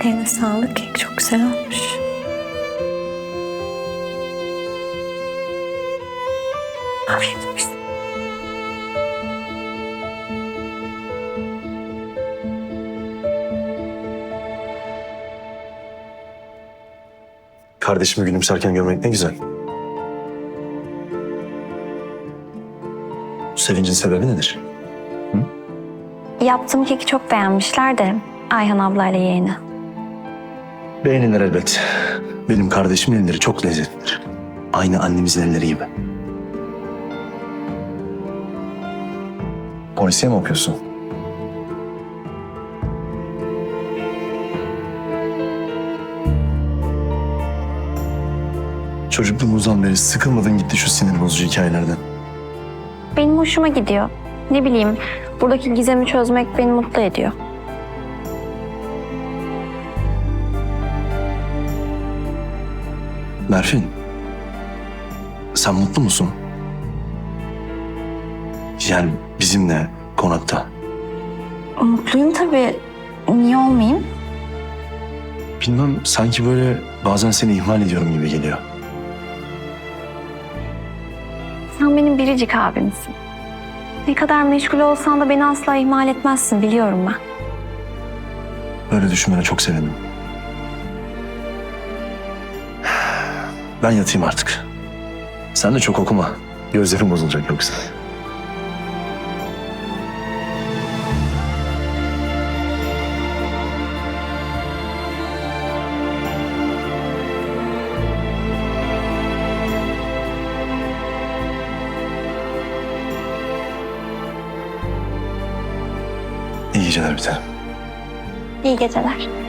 Ellerine sağlık. Kek çok güzel olmuş. Afiyet olsun. Kardeşimi gülümserken görmek ne güzel. Bu sevincin sebebi nedir? Yaptığım keki çok beğenmişler de Ayhan ablayla yeğeni. Beğenirler elbet. Benim kardeşimin elleri çok lezzetlidir. Aynı annemizin elleri gibi. Polisiye mi okuyorsun? Çocukluğumuzdan beri sıkılmadın gitti şu sinir bozucu hikayelerden. Benim hoşuma gidiyor. Ne bileyim buradaki gizemi çözmek beni mutlu ediyor. Berfin, sen mutlu musun? Yani bizimle konakta. Mutluyum tabii. Niye olmayayım? Bilmem sanki böyle bazen seni ihmal ediyorum gibi geliyor. Sen benim biricik abimsin. Ne kadar meşgul olsan da beni asla ihmal etmezsin biliyorum ben. Böyle düşünmene çok sevindim. Ben yatayım artık. Sen de çok okuma. Gözlerim bozulacak yoksa. İyi geceler bir tanem. İyi geceler.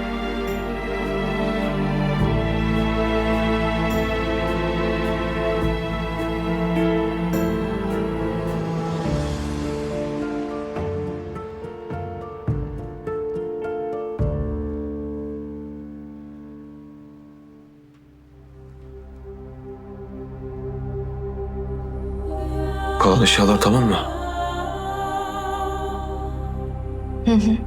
Kalan eşyalar tamam mı? Hı hı.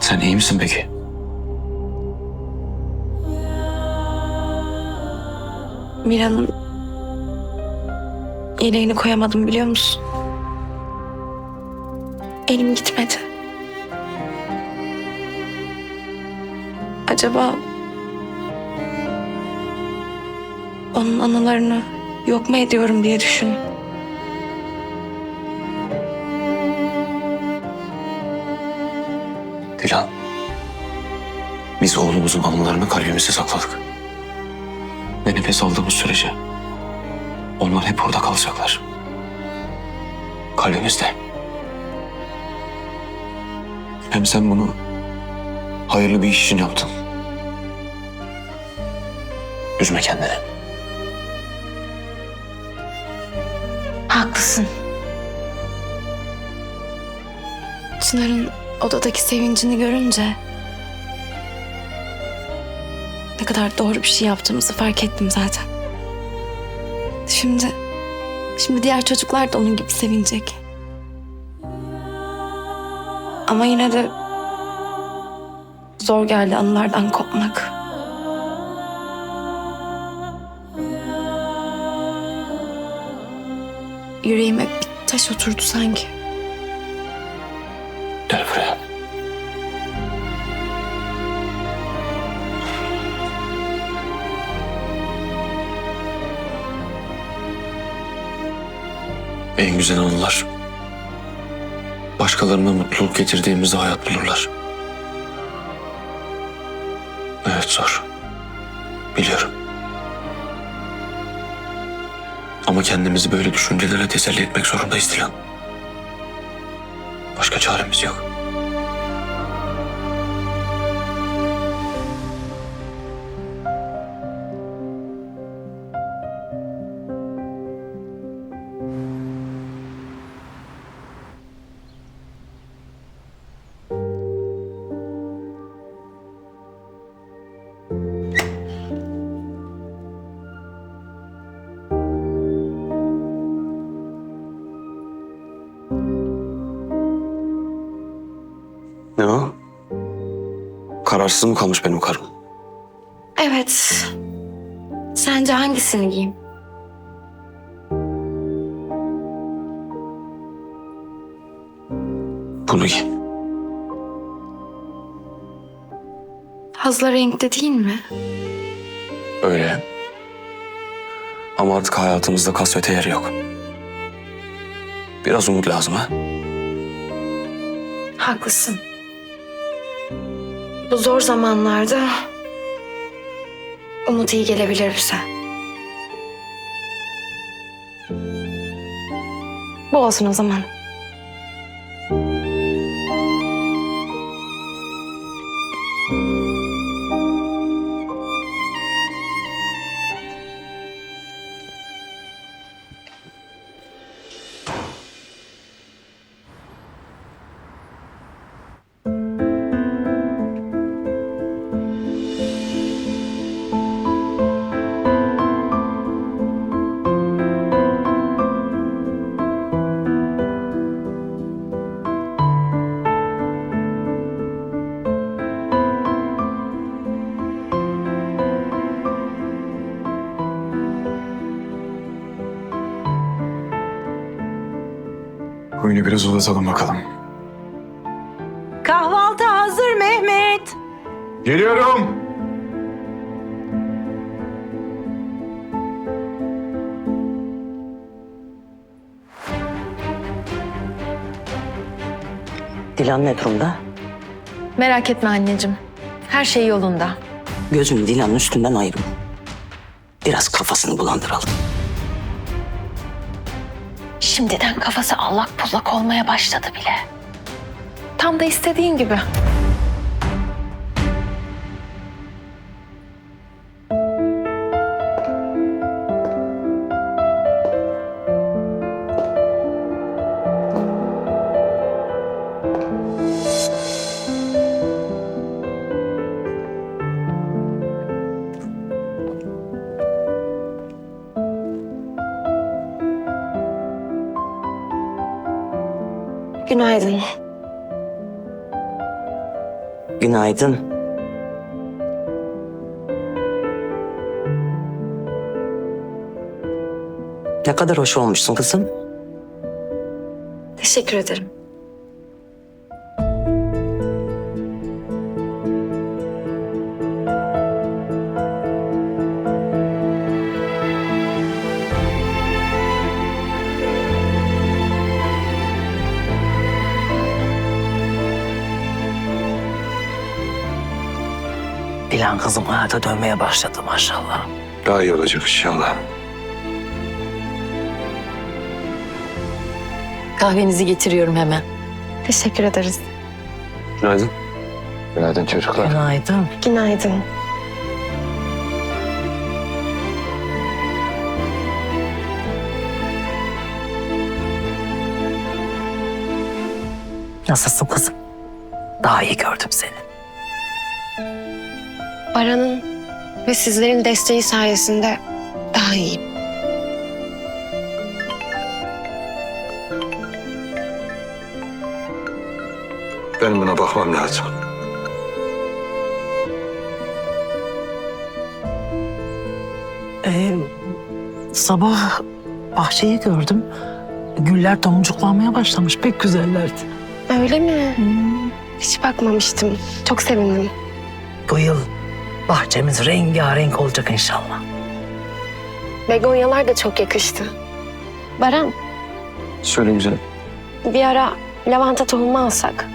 Sen iyi misin peki? Mira'nın yeleğini koyamadım biliyor musun? Elim gitmedi. Acaba onun anılarını yok mu ediyorum diye düşün. Dilan. Biz oğlumuzun anılarını kalbimizde sakladık. Ve nefes aldığımız sürece onlar hep orada kalacaklar. Kalbimizde. Hem sen bunu hayırlı bir iş için yaptın. Üzme kendini. Haklısın. Çınar'ın odadaki sevincini görünce ne kadar doğru bir şey yaptığımızı fark ettim zaten. Şimdi şimdi diğer çocuklar da onun gibi sevinecek. Ama yine de zor geldi anılardan kopmak. Yüreğime bir taş oturdu sanki. Gel buraya. En güzel anılar başkalarına mutluluk getirdiğimizde hayat bulurlar. Evet zor. Ama kendimizi böyle düşüncelere teselli etmek zorundayız Dilan. Başka çaremiz yok. Kararsız mı kalmış benim karım? Evet. Sence hangisini giyeyim? Bunu giy. Fazla renkte değil mi? Öyle. Ama artık hayatımızda kasvete yer yok. Biraz umut lazım ha? Haklısın. Bu zor zamanlarda umut iyi gelebilir bize. Bu olsun o zaman. Oyunu biraz uzatalım bakalım. Kahvaltı hazır Mehmet. Geliyorum. Dilan ne durumda? Merak etme anneciğim. Her şey yolunda. Gözünü Dilan'ın üstünden ayırma. Biraz kafasını bulandıralım. Şimdiden kafası allak pullak olmaya başladı bile. Tam da istediğin gibi. Günaydın. Günaydın. Ne kadar hoş olmuşsun kızım. Teşekkür ederim. Dilan kızım hayata dönmeye başladı maşallah. Daha iyi olacak inşallah. Kahvenizi getiriyorum hemen. Teşekkür ederiz. Günaydın. Günaydın çocuklar. Günaydın. Günaydın. Nasılsın kızım? Daha iyi gördüm seni. Baran'ın ve sizlerin desteği sayesinde daha iyiyim. Benim buna bakmam lazım. Ee, sabah bahçeyi gördüm. Güller tomurcuklanmaya başlamış. Pek güzellerdi. Öyle mi? Hiç bakmamıştım. Çok sevindim. Bu yıl bahçemiz rengarenk olacak inşallah. Begonyalar da çok yakıştı. Baran, Söyle güzelim. bir ara lavanta tohumu alsak.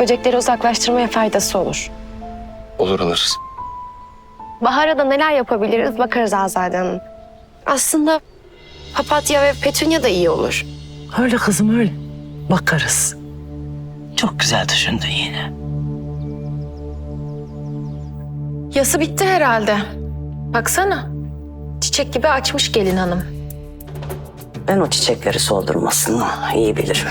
Böcekleri uzaklaştırmaya faydası olur. Olur alırız. Bahar'a da neler yapabiliriz bakarız Azade Hanım. Aslında papatya ve petunya da iyi olur. Öyle kızım öyle. Bakarız. Çok güzel düşündün yine. Yası bitti herhalde. Baksana. Çiçek gibi açmış gelin hanım. Ben o çiçekleri soldurmasını iyi bilirim.